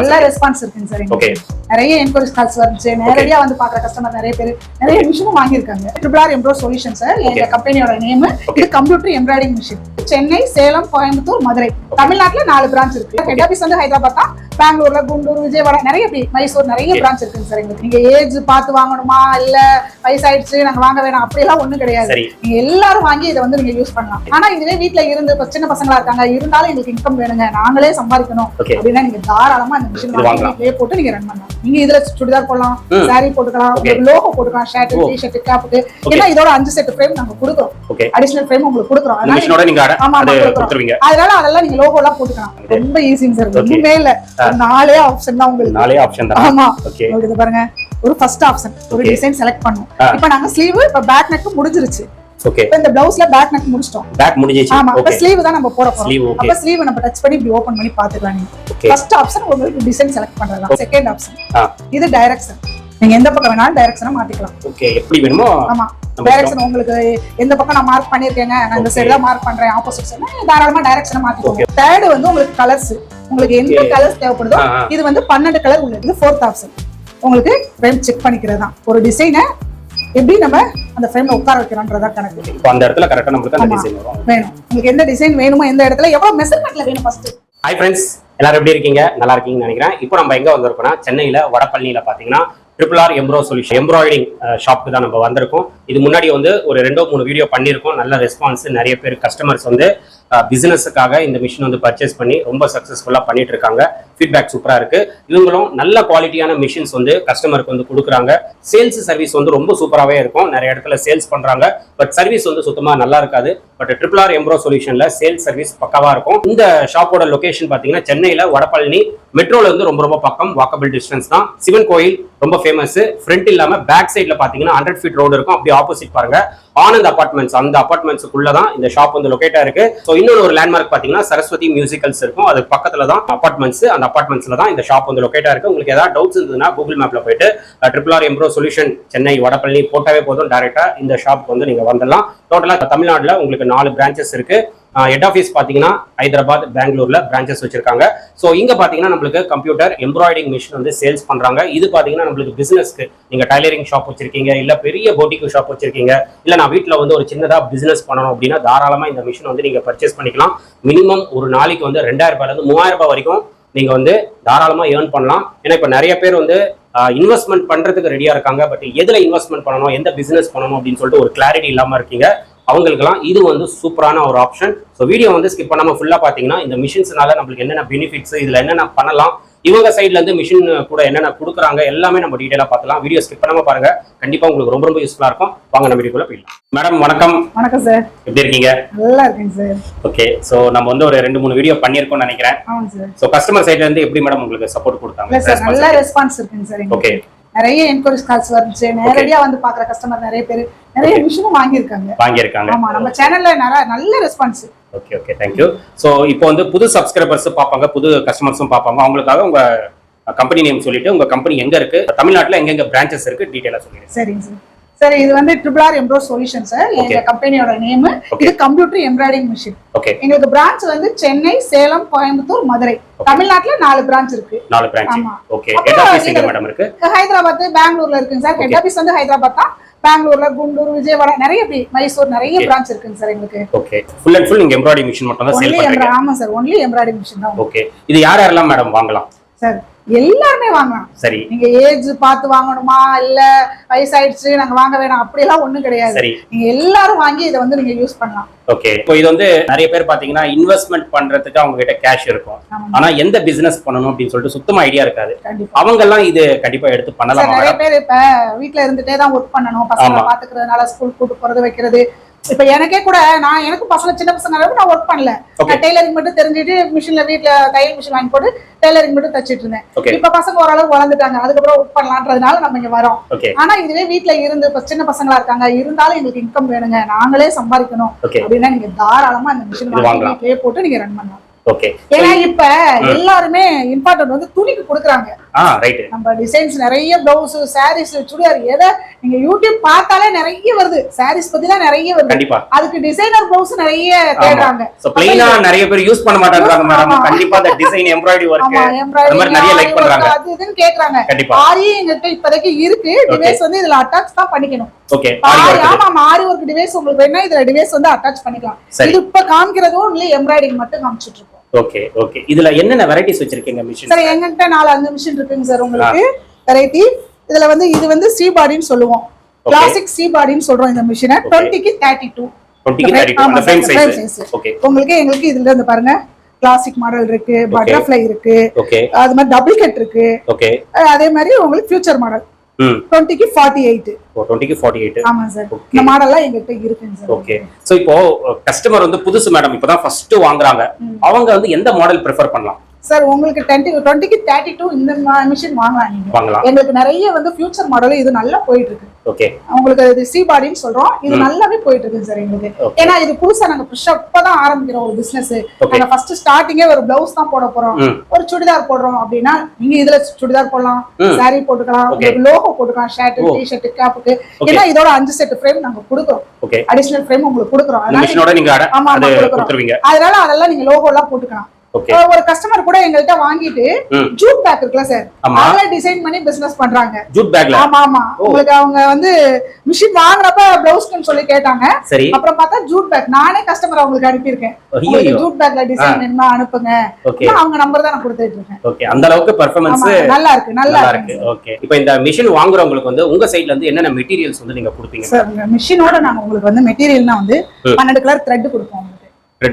நல்ல ரெஸ்பான்ஸ் இருக்குங்க sir okay நிறைய என்கொயரிஸ் கால்ஸ் வந்துச்சு. நேரடியா வந்து பாக்குற கஸ்டமர் நிறைய பேர் நிறைய மிஷினும் வாங்கியிருக்காங்க. Triple R Embro solution sir எங்க. கம்பெனியோட நேம் இது computer embroidering machine Chennai Salem Coimbatore Madurai. தமிழ்நாட்டுல நாலு பிரான்ச் இருக்கு. ஹெட் ஆஃபீஸ் வந்து ஹைதராபாத் தான் பெங்களூர்ல குண்டூர் விஜயவாடா நிறைய மைசூர் நிறைய. பிரான்ச் இருக்குங்க சார் எங்களுக்கு. நீங்க ஏஜ் பார்த்து வாங்கணுமா? இல்ல வயசாயிடுச்சு நாங்க வாங்க வேணாம். அப்படியெல்லாம் ஒண்ணும் கிடையாது. சரி. நீங்க எல்லாரும் வாங்கி இதை வந்து நீங்க யூஸ் பண்ணலாம். ஆனா இதுவே வீட்ல இருந்து சின்ன பசங்களா இருக்காங்க இருந்தாலும் எங்களுக்கு இன்கம் வேணுங்க. நாங்களே சம்பாதிக்கணும். அப்படின்னா நீங்க தாராளமா இந்த மிஷின் வாங்கி போட்டு நீங்க ரன் பண்ணலாம். நீங்க இதுல சுடிதார் போடலாம் saree போட்டுக்கலாம். லோகோ போட்டுக்கலாம் ஷர்ட். T shirt கேப்புக்கு. ஏன்னா இதோட அஞ்சு செட் ஃப்ரேம் நாங்க கொடுக்குறோம். அடிஷனல் ஃப்ரேம் உங்களுக்கு கொடுக்குறோம். அதனால அதெல்லாம் நீங்க லோகோ எல்லாம் போட்டுக்கலாம். ரொம்ப ஈஸிங்க சார். ஒண்ணுமே இல்ல. நாலே ஆப்ஷன் தான் உங்களுக்கு. நாலே ஆப்ஷன் தான்? ஆமா. ஓகே உங்களுக்கு பாருங்க. ஒரு ஃபர்ஸ்ட் ஆப்ஷன் ஒரு. டிசைன் செலக்ட் பண்ணும். ஆ. இப்போ நாங்க ஸ்லீவ் இப்ப பேக் நெக் முடிஞ்சிருச்சு. ஓகே இப்ப இந்த பிளவுஸ்ல பேக் நெக் முடிச்சிட்டோம். பேக் முடிஞ்சிச்சு. ஆமா. இப்ப ஓகே ஸ்லீவ் தான் நம்ம போட போறோம். ஸ்லீவ் ஓகே அப்ப ஸ்லீவ் நம்ம டச் பண்ணி இப்படி ஓபன் பண்ணி பாத்துக்கலாம் நீங்க. ஃபர்ஸ்ட் ஆப்ஷன் உங்களுக்கு டிசைன் செலக்ட் பண்றதா செகண்ட் ஆப்ஷன். இது டைரக்ஷன் நீங்க எந்த பக்கம் வேணாலும் டைரக்ஷனை மாத்திக்கலாம். ஓகே எப்படி வேணுமோ ஆமா. டைரக்ஷன் உங்களுக்கு எந்த பக்கம் நான் மார்க் பண்ணிருக்கேங்க நான் இந்த. சைடு தான் மார்க் பண்றேன் ஆப்போசிட் சைடு தாராளமா டைரக்ஷனை மாத்திக்கோங்க. தேர்ட் வந்து உங்களுக்கு கலர்ஸ் உங்களுக்கு எந்த. கலர்ஸ் தேவைப்படுதோ. இது வந்து பன்னெண்டு கலர் உள்ளது இது ஃபோர்த் ஆப்ஷன் உங்களுக்கு ஃப்ரேம் செக் பண்ணிக்கிறது. தான் ஒரு டிசைனை எப்படி நம்ம அந்த ஃப்ரேம்ல உட்கார வைக்கிறோன்றதா கணக்கு. இப்போ அந்த இடத்துல கரெக்டா நம்மளுக்கு அந்த. டிசைன் வரும். வேணும். உங்களுக்கு எந்த டிசைன் வேணுமோ எந்த இடத்துல எவ்வளவு மெஷர்மெண்ட்ல வேணும் ஃபர்ஸ்ட் ஹாய் ஃப்ரெண்ட்ஸ் எல்லாரும் எப்படி இருக்கீங்க? நல்லா இருக்கீங்கன்னு நினைக்கிறேன். இப்போ நம்ம எங்க வந்திருக்கோம்னா சென்னையில வடபழனியில பாத்தீங்கன்னா triple R Embro solution embroidering ஷாப்புக்கு தான் நம்ம வந்திருக்கோம். இது முன்னாடி வந்து ஒரு ரெண்டோ மூணு வீடியோ பண்ணியிருக்கோம். நல்ல ரெஸ்பான்ஸ் நிறைய பேர் கஸ்டமர்ஸ் வந்து பிசினஸுக்காக இந்த மிஷின் வந்து பர்ச்சேஸ் பண்ணி ரொம்ப சக்ஸஸ்ஃபுல்லாக பண்ணிட்டு இருக்காங்க ஃபீட்பேக் சூப்பராக இருக்கு. இவங்களும் நல்ல குவாலிட்டியான மிஷின்ஸ் வந்து கஸ்டமருக்கு வந்து கொடுக்குறாங்க. சேல்ஸ் சர்வீஸ் வந்து ரொம்ப சூப்பராகவே இருக்கும். நிறைய இடத்துல சேல்ஸ் பண்ணுறாங்க பட் சர்வீஸ் வந்து சுத்தமாக நல்லா இருக்காது. பட் ட்ரிபிள் ஆர் எம்ப்ரோ சொல்யூஷனில் சேல்ஸ் சர்வீஸ் பக்கவாக இருக்கும். இந்த ஷாப்போட லொக்கேஷன் பார்த்தீங்கன்னா சென்னையில் வடபழனி மெட்ரோல இருந்து ரொம்ப ரொம்ப பக்கம் வாக்கபிள் டிஸ்டன்ஸ் தான். சிவன் கோயில் ரொம்ப ஃபேமஸ் ஃப்ரண்ட் இல்லாம பேக் சைட்ல பாத்தீங்கன்னா ஹண்ட்ரட் ஃபீட் ரோடு இருக்கும். அப்படியே ஆப்போசிட் பாருங்க. ஆனந்த் அபார்ட்மெண்ட்ஸ் அந்த அபார்ட்மெண்ட்ஸுக்குள்ள தான் இந்த ஷாப் வந்து லொகேட்டா இருக்கு. ஸோ இன்னொரு ஒரு லேண்ட்மார்க் பார்த்தீங்கன்னா சரஸ்வதி மியூசிக்கல்ஸ் இருக்கும். அது பக்கத்தில் தான் அப்பார்ட்மெண்ட்ஸ் அந்த அப்பார்ட்மெண்ட்ஸில் தான் இந்த ஷாப் வந்து லொக்கேட்டாக இருக்குது உங்களுக்கு ஏதாவது டவுட்ஸ் இருந்ததுன்னா கூகுள் மேப்ல போயிட்டு triple R Embro solution Chennai Vadapalani போட்டாவே போதும். டேரெக்டாக இந்த ஷாப் வந்து நீங்கள் வந்துடலாம். டோட்டலாக தமிழ்நாட்டில் உங்களுக்கு நாலு பிரான்ச்சஸ் இருக்கு. ஹெட் ஆஃபீஸ் பார்த்தீங்கன்னா ஹைதராபாத் பெங்களூர்ல பிரான்ச்சஸ் வச்சிருக்காங்க. ஸோ இங்க பாத்தீங்கன்னா நம்மளுக்கு கம்ப்யூட்டர் எம்ப்ராய்டிங் மிஷின் வந்து சேல்ஸ் பண்றாங்க. இது பாத்தீங்கன்னா நம்மளுக்கு பிசினஸ்க்கு நீங்க டைலரிங் ஷாப் வச்சிருக்கீங்க இல்ல பெரிய போட்டிக்கு ஷாப் வச்சிருக்கீங்க இல்ல நான் வீட்டில் வந்து ஒரு சின்னதா பிசினஸ் பண்ணணும் அப்படின்னா தாராளமா இந்த மிஷின் வந்து நீங்க பர்ச்சேஸ் பண்ணிக்கலாம். மினிமம் ஒரு நாளைக்கு வந்து ரெண்டாயிரம் ரூபாயிலிருந்து மூவாயிரம் ரூபாய் வரைக்கும் நீங்க வந்து தாராளமா ஏர்ன் பண்ணலாம். ஏன்னா இப்ப நிறைய பேர் வந்து இன்வெஸ்ட்மெண்ட் பண்றதுக்கு ரெடியா இருக்காங்க. பட் எதுல இன்வெஸ்ட்மெண்ட் பண்ணணும் எந்த பிசினஸ் பண்ணணும் அப்படின்னு சொல்லிட்டு ஒரு கிளாரிட்டி இல்லாம இருக்கீங்க. அவங்களுக்கெல்லாம் இது வந்து சூப்பரான ஒரு ஆப்ஷன் ஸோ வீடியோ வந்து ஸ்கிப் பண்ணாம ஃபுல்லா பாத்தீங்கன்னா இந்த மிஷின்ஸ்னால நம்மளுக்கு என்னென்ன பெனிஃபிட்ஸ் இதுல என்னென்ன பண்ணலாம் இவங்க சைட்ல இருந்து மிஷின் கூட என்னென்ன கொடுக்குறாங்க எல்லாமே நம்ம டீடைலா பார்க்கலாம் வீடியோ ஸ்கிப் பண்ணாம பாருங்க. கண்டிப்பா உங்களுக்கு ரொம்ப ரொம்ப யூஸ்ஃபுல்லா இருக்கும். வாங்க நம்ம வீடியோக்குள்ள போயிடலாம். மேடம் வணக்கம். வணக்கம் சார் எப்படி இருக்கீங்க? நல்லா இருக்கேங்க சார் ஓகே ஸோ நம்ம வந்து ஒரு ரெண்டு மூணு வீடியோ பண்ணியிருக்கோம்னு நினைக்கிறேன். ஸோ கஸ்டமர் சைட்ல இருந்து எப்படி மேடம் உங்களுக்கு சப்போர்ட் கொடுத்தாங்க? சார் நல்ல ரெஸ்பான்ஸ் இருக்குங்க சார் ஓகே நிறைய என்கொயரிஸ் கால்ஸ் வந்துச்சு. நேரடியா வந்து பாக்குற கஸ்டமர் நிறைய பேர் நிறைய மிஷினும் வாங்கியிருக்காங்க. வாங்கியிருக்காங்க. ஆமா நம்ம சேனல்ல நிறைய நல்ல response okay okay thank you so இப்போ வந்து புது சப்ஸ்கிரைபர்ஸ் பார்ப்பாங்க புது கஸ்டமர்ஸும் பார்ப்பாங்க. அவங்களுக்காக உங்க கம்பெனி நேம் சொல்லிட்டு உங்க கம்பெனி எங்க இருக்கு? தமிழ்நாட்டுல எங்கெங்க பிரான்ச்சஸ் இருக்கு? டீடைலா சொல்லிடுங்க. சரிங்க சார் சார் இது வந்து triple R Embro solution sir எங்க. கம்பெனியோட நேம். இது கம்ப்யூட்டர் எம்ப்ராய்டிங் மிஷின் எங்களுக்கு பிரான்ச் வந்து சென்னை சேலம் கோயம்புத்தூர் மதுரை. தமிழ்நாட்டுல நாலு பிரான்ச் இருக்கு. நாலு பிரான்ச் இருக்கு? ஹைதராபாத் பெங்களூர்ல இருக்குங்க சார் ஹெட். ஆபீஸ் வந்து ஹைதராபாத் தான். பெங்களூர்ல குண்டூர் விஜயவாடா நிறைய மைசூர் நிறைய. பிரான்ச் இருக்குங்க சார் எங்களுக்கு. ஓகே ஃபுல் அண்ட் ஃபுல் நீங்க எம்ப்ராய்டிங் மிஷின் மட்டும் தான் சேல் பண்றீங்க. ஆமா சார் ஒன்லி எம்ப்ராய்டிங் மிஷின் தான். ஓகே இது யார் யாரெல்லாம் மேடம் வாங்கலாம்? சார் எல்லாருமே வாங்கலாம் சரி. நீங்க ஏஜ் பார்த்து வாங்கணுமா? இல்ல வயசாயிடுச்சு நாங்க வாங்க வேணாம். அப்படியெல்லாம் ஒண்ணும் கிடையாது. சரி. நீங்க எல்லாரும் வாங்கி இதை வந்து நீங்க யூஸ் பண்ணலாம். ஓகே. இப்போ இது வந்து நிறைய பேர் பாத்தீங்கன்னா இன்வெஸ்ட்மெண்ட் பண்றதுக்கு அவங்க கிட்ட கேஷ் இருக்கும். ஆனா எந்த பிசினஸ் பண்ணணும் அப்படின்னு சொல்லிட்டு சுத்தமா ஐடியா இருக்காது. அவங்க எல்லாம் இது கண்டிப்பா எடுத்து பண்ணலாம். நிறைய பேர் இப்ப வீட்ல இருந்துட்டே தான் ஒர்க் பண்ணணும். பசங்களை. பாத்துக்கிறதுனால ஸ்கூல் கூட்டு போறது வைக்கிறது. இப்ப எனக்கே கூட நான் எனக்கும் பசங்க சின்ன பசங்க நான் ஒர்க் பண்ணல. நான் டெய்லரிங் மட்டும் தெரிஞ்சுட்டு மிஷின்ல வீட்ல தையல் மிஷின் வாங்கி போட்டு டெய்லரிங் மட்டும் தச்சிட்டு இருந்தேன். இப்ப பசங்க ஓரளவுக்கு வளர்ந்துட்டாங்க. அதுக்கப்புறம் ஒர்க் பண்ணலான்றதுனால நம்ம இங்க வரோம். ஆனா இதுவே வீட்ல இருந்து இப்ப சின்ன பசங்களா இருக்காங்க. இருந்தாலும் எங்களுக்கு இன்கம் வேணுங்க. நாங்களே சம்பாதிக்கணும். அப்படின்னா நீங்க தாராளமா அந்த மிஷின் வாங்கி போட்டு நீங்க ரன் பண்ணலாம். ஓகே ஏன்னா இப்ப எல்லாருமே இம்பார்ட்டன்ட் வந்து துணிக்கு கொடுக்குறாங்க. ஆ ரைட் நம்ம டிசைன்ஸ் நிறைய பிளவுஸ் சாரீஸ் சுடிதார் எதை நீங்க யூடியூப் பார்த்தாலே நிறைய வருது. சாரீஸ் பத்தி தான் நிறைய வருது. கண்டிப்பா. அதுக்கு டிசைனர் பிளவுஸ் நிறைய தேடுறாங்க. சோ பிளைனா நிறைய பேர் யூஸ் பண்ண மாட்டாங்க மேடம். கண்டிப்பா அந்த டிசைன் எம்ப்ராய்டரி அது மாதிரி நிறைய லைக் பண்றாங்க. அது இதுன்னு கேக்குறாங்க. கண்டிப்பா. ஆரி எங்ககிட்ட இப்போதைக்கு இருக்கு. டிவைஸ் வந்து இதுல அட்டாச் தான் பண்ணிக்கணும். ஓகே ஆமா ஆரி ஒர்க் டிவைஸ் உங்களுக்கு வேணா இதுல டிவைஸ் வந்து அட்டாச் பண்ணிக்கலாம். இது இப்ப காமிக்கிறதும் இல்ல எம்ப்ராய்டிங் மட்டும் காமிச்சிட்டு ஓகே ஓகே இதுல என்னென்ன வெரைட்டிஸ் வச்சிருக்கீங்க மிஷின் சார் எங்ககிட்ட நாலு அஞ்சு மிஷின் இருக்குங்க சார் உங்களுக்கு. வெரைட்டி இதுல வந்து இது வந்து சி பாடின்னு சொல்லுவோம். கிளாசிக் சி பாடின்னு சொல்றோம் இந்த மிஷினை டுவெண்ட்டிக்கு தேர்ட்டி டூ 20 க்கு 32 ஆமா அந்த frame sir, frame size size. Okay உங்களுக்கு எங்களுக்கு இதுல இருந்து பாருங்க. கிளாசிக் மாடல் இருக்கு பட்டர்ஃப்ளை இருக்கு. ஓகே அது மாதிரி டபுள் கட் இருக்கு. அதே மாதிரி உங்களுக்கு ஃபியூச்சர் மாடல் டுவெண்ட்டிக்கு ஃபார்ட்டி எயிட் ஓ 20 க்கு 48 ஆமா சார். இந்த மாடல்லாம் எங்கிட்ட இருக்குங்க சார். ஓகே சோ இப்போ கஸ்டமர் வந்து புதுசு மேடம் இப்பதான் ஃபர்ஸ்ட் வாங்குறாங்க. அவங்க வந்து எந்த மாடல் ப்ரிஃபர் பண்ணலாம்? சார் உங்களுக்கு டுவெண்ட்டி டுவெண்ட்டிக்கு தேர்ட்டி டூ இந்த மிஷின் வாங்கலாம். நீங்க எங்களுக்கு நிறைய வந்து ஃபியூச்சர் மாடல் இது நல்லா போயிட்டு இருக்கு ஓகே உங்களுக்கு இது சி பாடின்னு சொல்றோம். இது நல்லாவே போயிட்டு இருக்கு சார் எங்களுக்கு. ஏன்னா இது புதுசா நாங்க ஃப்ரெஷ்ஷா இப்பதான் ஆரம்பிக்கிறோம் ஒரு பிசினஸ். நாங்க ஃபர்ஸ்ட் ஸ்டார்டிங்கே ஒரு பிளவுஸ் தான் போட போறோம். ஒரு சுடிதார் போடுறோம் அப்படின்னா நீங்க இதுல சுடிதார் போடலாம் saree போட்டுக்கலாம். உங்களுக்கு லோகோ போட்டுக்கலாம் ஷர்ட். T shirt கேப்புக்கு. ஏன்னா இதோட அஞ்சு செட் ஃப்ரேம் நாங்க கொடுக்குறோம். அடிஷனல் ஃப்ரேம் உங்களுக்கு கொடுக்குறோம். அதனால நீங்க ஆமா, கொடுக்குறோம். அதனால அதெல்லாம் நீங்க லோகோ எல்லாம் போட்டுக்கலாம். ஒரு கஸ்டமர் கூட எங்கள்கிட்ட வாங்கிட்டு ஜூட் பேக் இருக்குல்ல சார் ஆமா. அதுல டிசைன் பண்ணி பிசினஸ் பண்றாங்க. ஜூட் பேக்ல ஆமா ஆமா. உங்களுக்கு அவங்க வந்து மிஷின் வாங்குறப்ப பிளவுஸ்க்குன்னு சொல்லி கேட்டாங்க. சரி. அப்புறம் பார்த்தா ஜூட் பேக் நானே கஸ்டமர் அவங்களுக்கு அனுப்பியிருக்கேன். ஜூட் பேக்ல டிசைன் வேணுமா அனுப்புங்க. அவங்க நம்பர் தான் நான் கொடுத்துட்டு இருக்கேன். ஓகே அந்த அளவுக்கு பெர்ஃபார்மன்ஸ் நல்லா இருக்கு நல்லா இருக்கு. ஓகே இப்போ இந்த மிஷின் வாங்குறவங்களுக்கு வந்து உங்க சைடுல இருந்து என்னென்ன மெட்டீரியல்ஸ் வந்து நீங்க கொடுப்பீங்க? சார் மிஷினோட நாங்க உங்களுக்கு வந்து மெட்டீரியல்னா வந்து. பன்னெண்டு கலர் த்ரெட் கொடுப்போம் ஆமா.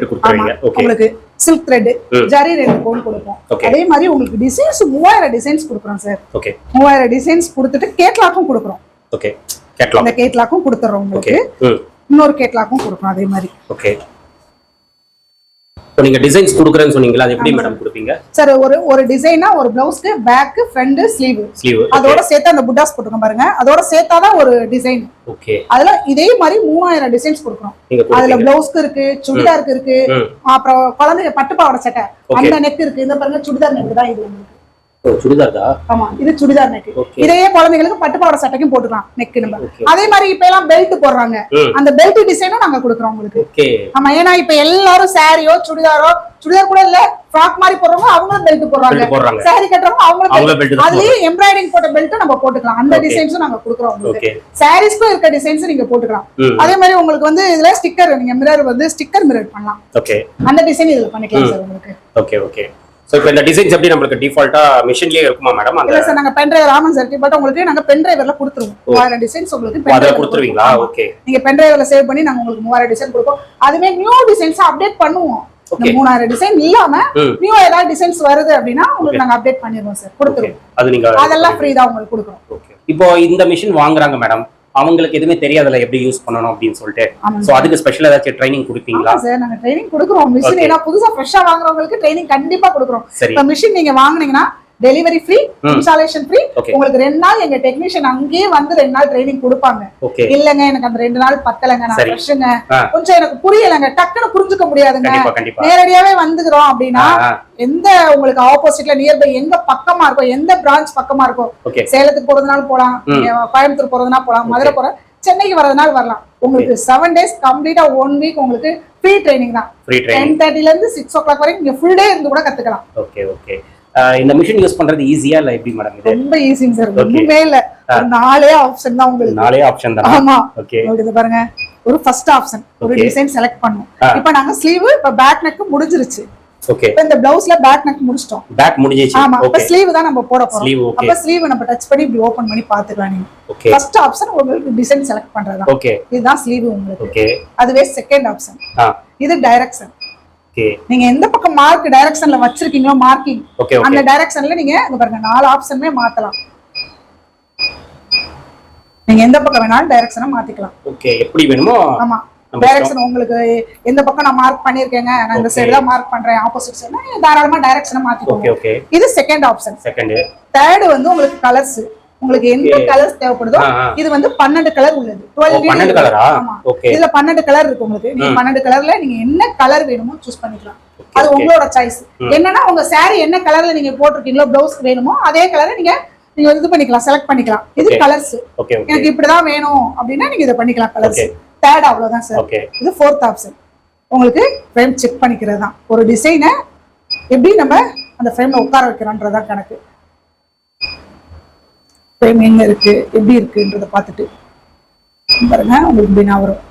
கொடுத்துருவீங்க ஓகே உங்களுக்கு சில்க் த்ரெட். ஜரி ரெண்டு கோன் கொடுப்போம். அதே மாதிரி உங்களுக்கு டிசைன்ஸ் மூவாயிரம் டிசைன்ஸ் கொடுக்குறோம் சார் ஓகே மூவாயிரம் டிசைன்ஸ் கொடுத்துட்டு கேட்லாக்கும் கொடுக்குறோம். ஓகே கேட்லாக் இந்த கேட்லாக்கும் கொடுத்துறோம் உங்களுக்கு. இன்னொரு கேட்லாக்கும் கொடுக்குறோம் அதே மாதிரி. ஓகே இப்போ நீங்க டிசைன்ஸ் கொடுக்குறேன்னு சொன்னீங்களா அது எப்படி மேடம் கொடுப்பீங்க? சார் ஒரு ஒரு டிசைனா ஒரு பிளவுஸ்க்கு பேக் ஃப்ரண்ட் ஸ்லீவ் ஸ்லீவ் அதோட சேர்த்து அந்த புட்டாஸ் போட்டுருக்கோம் பாருங்க. அதோட சேர்த்தாதான் ஒரு டிசைன் ஓகே அதுல இதே மாதிரி மூணாயிரம் டிசைன்ஸ் கொடுக்குறோம். அதுல பிளவுஸ்க்கு இருக்கு சுடிதாருக்கு இருக்கு. அப்புறம் குழந்தைங்க பட்டுப்பாவாடை சட்டை. Okay. அந்த நெக் இருக்கு. இந்த பாருங்க சுடிதார் நெக் தான் இது ஆமா இது சுடிதார் நெக் இதையே குழந்தைங்களுக்கு பட்டுப்பாவாடை சட்டைக்கும் போட்டுக்கலாம் நெக் நம்ம. அதே மாதிரி இப்ப எல்லாம் பெல்ட் போடுறாங்க. அந்த பெல்ட் டிசைனும் நாங்க கொடுக்குறோம் உங்களுக்கு. ஆமா ஏன்னா இப்ப எல்லாரும் சாரியோ சுடிதாரோ சுடிதார் கூட இல்ல ஃப்ராக் மாதிரி போடுறவங்க அவங்களும் பெல்ட் போடுறாங்க. சாரி கட்டுறவங்க அவங்களும். பெல்ட் தான் அதுலயே எம்ப்ராய்டிங் போட்ட பெல்ட் நம்ம போட்டுக்கலாம். அந்த. டிசைன்ஸும் நாங்க கொடுக்குறோம் உங்களுக்கு. சாரீஸ்க்கும் இருக்க டிசைன்ஸ் நீங்க போட்டுக்கலாம். அதே மாதிரி உங்களுக்கு வந்து இதுல ஸ்டிக்கர் நீங்க மிரர் வந்து ஸ்டிக்கர் மிரர் பண்ணலாம். அந்த டிசைன் இதுல பண்ணிக்கலாம் சார் உங்களுக்கு. ஓகே ஓகே ஸோ இப்போ இந்த டிசைன்ஸ் எப்படி நம்மளுக்கு டிஃபால்ட்டா மிஷின்லயே இருக்குமா மேடம் அந்த இல்ல சார் நாங்க பென் டிரைவர் ஆமாம் சார் பட் உங்களுக்கு நாங்க பென் டிரைவர்ல கொடுத்துருவோம். மூவாயிரம் டிசைன்ஸ் உங்களுக்கு pen அதை drive ல கொடுத்துருவீங்களா. ஓகே. நீங்க பென் டிரைவர்ல சேவ் பண்ணி நாங்க உங்களுக்கு மூவாயிரம் டிசைன் கொடுப்போம். அதுவே நியூ டிசைன்ஸ் அப்டேட் பண்ணுவோம். மூணாயிரம் டிசைன் இல்லாம நியூ ஏதாவது டிசைன்ஸ் வருது அப்படின்னா உங்களுக்கு நாங்க அப்டேட் பண்ணிடுவோம் சார் கொடுத்துருவோம். அது நீங்க அதெல்லாம் ஃப்ரீ தான் உங்களுக்கு கொடுக்குறோம். இப்போ இந்த மிஷின் வாங்குறாங்க மேடம் அவங்களுக்கு எதுவுமே தெரியாதுல எப்படி யூஸ் பண்ணணும் அப்படின்னு சொல்லிட்டு. சோ அதுக்கு ஸ்பெஷல் ஏதாச்சும் ட்ரைனிங் கொடுப்பீங்களா? சார். நாங்க ட்ரைனிங் கொடுக்குறோம். மிஷின். ஏன்னா புதுசா ஃப்ரெஷ்ஷா வாங்குறவங்களுக்கு ட்ரைனிங் கண்டிப்பா கொடுக்குறோம். சரி. மிஷின் நீங்க வாங்குனீங்கன்னா டெலிவரி ஃப்ரீ. இன்ஸ்டாலேஷன் ஃப்ரீ உங்களுக்கு ரெண்டு நாள் எங்க டெக்னீஷியன் அங்கேயே வந்து ரெண்டு நாள் ட்ரைனிங் கொடுப்பாங்க. இல்லங்க எனக்கு அந்த ரெண்டு நாள் பத்தலைங்க நான். ஃப்ரெஷ்ஷுங்க. கொஞ்சம் எனக்கு புரியலைங்க டக்குன்னு புரிஞ்சுக்க முடியாதுங்க. நேரடியாவே வந்துக்கிறோம் அப்படின்னா எந்த உங்களுக்கு ஆப்போசிட்ல நியர்பை எங்க பக்கமா இருக்கும் எந்த பிரான்ச் பக்கமா இருக்கும் சேலத்துக்கு போறதுனால போலாம் கோயம்புத்தூர் போறதுனால போலாம் மதுரை போற சென்னைக்கு வரதுனால வரலாம். உங்களுக்கு செவன் டேஸ் கம்ப்ளீட்டா ஒன் வீக் உங்களுக்கு ஃப்ரீ ட்ரைனிங் தான். டென் தேர்ட்டில இருந்து சிக்ஸ் ஓ கிளாக் வரைக்கும் நீங்க ஃபுல் டே இருந்து கூட கத்துக்கலாம். ஓகே ஓகே இந்த மிஷின் யூஸ் பண்றது ஈஸியா இல்ல? எப்படி மேடம் இது? ரொம்ப ஈஸிங்க சார். ஒண்ணுமே இல்ல. நாலே ஆப்ஷன் தான் உங்களுக்கு. நாலே ஆப்ஷன் தானா? ஆமா. ஓகே இது பாருங்க. ஒரு ஃபர்ஸ்ட் ஆப்ஷன் ஒரு. டிசைன் செலக்ட் பண்ணும். இப்போ நாங்க ஸ்லீவ் இப்ப பேக் நெக் முடிஞ்சிருச்சு. ஓகே இப்ப இந்த பிளவுஸ்ல பேக் நெக் முடிச்சிட்டோம். பேக் முடிஞ்சிச்சு ஆமா. இப்ப ஸ்லீவ் தான் நம்ம போட போறோம். ஸ்லீவ் ஓகே அப்ப ஸ்லீவ் நம்ம டச் பண்ணி இப்படி ஓபன் பண்ணி பாத்துக்கலாம் நீங்க. ஓகே ஃபர்ஸ்ட் ஆப்ஷன் உங்களுக்கு டிசைன் செலக்ட் பண்றதுதான். ஓகே இதுதான் ஸ்லீவ் உங்களுக்கு. ஓகே அதுவே செகண்ட் ஆப்ஷன் இது டைரக்ஷன் நீங்க எந்த பக்கம் மார்க் டைரக்ஷன்ல வச்சிருக்கீங்களோ மார்க்கிங் அந்த டைரக்ஷன்ல நீங்க பாருங்க நாலு ஆப்ஷனுமே மாத்தலாம். நீங்க எந்த பக்கம் வேணாலும் டைரக்ஷனை மாத்திக்கலாம். ஓகே எப்படி வேணுமோ ஆமா. டைரக்ஷன் உங்களுக்கு எந்த பக்கம் நான் மார்க் பண்ணிருக்கேங்க நான் இந்த. சைடு தான் மார்க் பண்றேன் ஆப்போசிட் சைடு தாராளமா டைரக்ஷனை மாத்திக்கோங்க. இது செகண்ட் ஆப்ஷன் செகண்ட் தேர்டு வந்து உங்களுக்கு கலர்ஸ் உங்களுக்கு எந்த. கலர்ஸ் தேவைப்படுதோ. இது வந்து பன்னெண்டு கலர் உள்ளது. ஓ, 12 பன்னெண்டு கலரா இதுல பன்னெண்டு கலர் இருக்கு உங்களுக்கு. நீங்க. பன்னெண்டு கலர்ல நீங்க என்ன கலர் வேணுமோ சூஸ் பண்ணிக்கலாம். அது. உங்களோட சாய்ஸ். என்னன்னா உங்க saree என்ன கலர்ல நீங்க போட்டிருக்கீங்களோ பிளவுஸ் வேணுமோ அதே கலரை நீங்க நீங்க இது பண்ணிக்கலாம் செலக்ட் பண்ணிக்கலாம். இது. கலர்ஸ் எனக்கு இப்படிதான் வேணும் அப்படின்னா நீங்க இதை பண்ணிக்கலாம் கலர்ஸ். தேர்ட் அவ்வளவுதான் சார் இது ஃபோர்த் ஆப்ஷன் உங்களுக்கு ஃப்ரேம் செக் பண்ணிக்கிறது தான் ஒரு டிசைனை எப்படி நம்ம அந்த ஃப்ரேம்ல உட்கார வைக்கிறோன்றதான் கணக்கு. ஃப்ரேம் எங்க இருக்கு? எப்படி இருக்குன்றத பார்த்துட்டு பாருங்க உங்களுக்கு நான் வரும்.